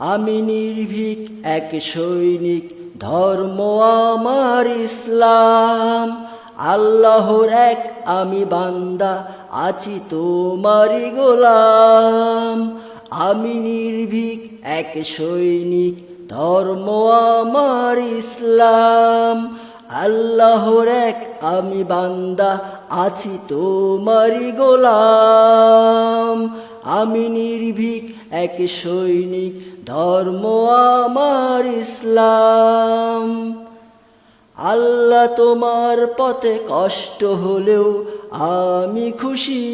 আমি নির্ভীক এক সৈনিক, ধর্ম আমার ইসলাম। আল্লাহর এক আমি বান্দা, আছি তোমারই গোলাম। আমি নির্ভীক এক সৈনিক, ধর্ম আমার ইসলাম। আল্লাহর এক আমি বান্দা, আছি তোমারই গোলাম। আমি নির্ভীক এক সৈনিক ধর্ম আমার ইসলাম। আল্লাহ তোমার পথে কষ্ট হলেও আমি খুশি।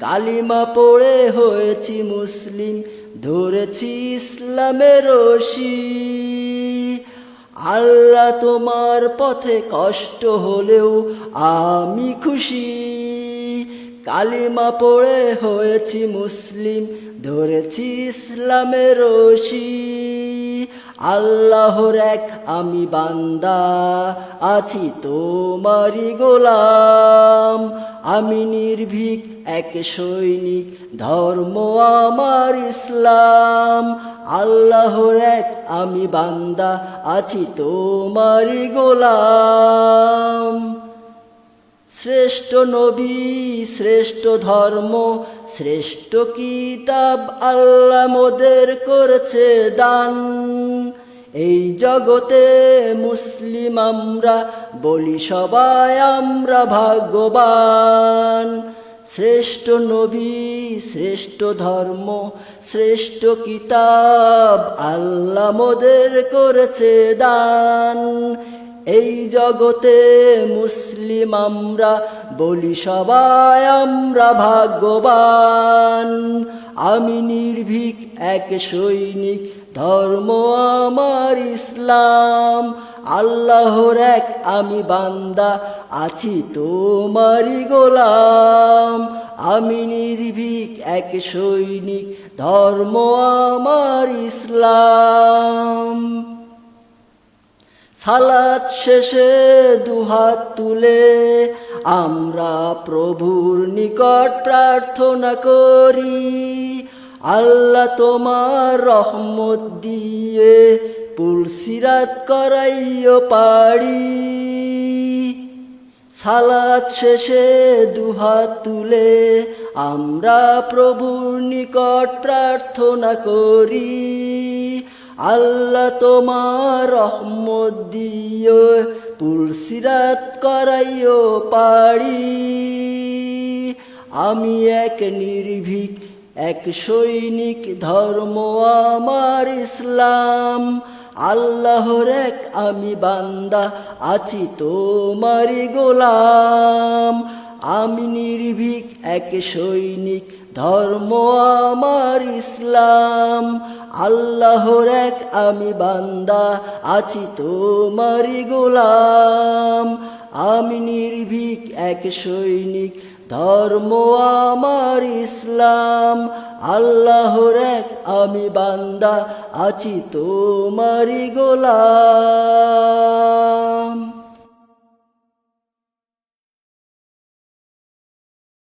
কালিমা পড়ে হয়েছি মুসলিম, ধরেছি ইসলামের রশি। আল্লাহ তোমার পথে কষ্ট হলেও আমি খুশি। কালিমা পড়ে হয়েছি মুসলিম, ধরেছি ইসলামের রশি। আল্লাহর এক আমি বান্দা, আছি তোমারই গোলাম। আমি নির্ভীক এক সৈনিক, ধর্ম আমার ইসলাম। আল্লাহর এক আমি বান্দা, আছি তোমারই গোলাম। শ্রেষ্ঠ নবী, শ্রেষ্ঠ ধর্ম, শ্রেষ্ঠ কিতাব আল্লাহ মোদের করেছে দান। এই জগতে মুসলিম আমরা, বলি সবাই আমরা ভাগ্যবান। শ্রেষ্ঠ নবী, শ্রেষ্ঠ ধর্ম, শ্রেষ্ঠ কিতাব আল্লাহ মোদের করেছে দান। এই জগতে মুসলিম আমরা, বলি সবাই আমরা ভাগ্যবান। আমি নির্ভীক এক সৈনিক, ধর্ম আমার ইসলাম। আল্লাহর এক আমি বান্দা, আছি তোমারি গোলাম। আমি নির্ভীক এক সৈনিক, ধর্ম আমার ইসলাম। সালাত শেষে দুহাত তুলে আমরা প্রভুর নিকট প্রার্থনা করি। আল্লাহ তোমার রহমত দিয়ে পুলসিরাত করাইও পারি। সালাত শেষে দুহাত তুলে আমরা প্রভুর নিকট প্রার্থনা করি। আল্লাহ তোমার রহমত দিও পুলসিরাত করাইও পারি। আমি এক নির্ভীক, এক সৈনিক ধর্ম আমার ইসলাম। আল্লাহর এক আমি বান্দা, আছি তোমারই গোলাম। আমি নির্ভীক এক সৈনিক, ধর্ম আমার ইসলাম। আল্লাহর এক আমি বান্দা, আছি তোমারই গোলাম। আমি নির্ভীক এক সৈনিক, ধর্ম আমার ইসলাম। আল্লাহর এক আমি বান্দা, আছি তোমারই গোলাম।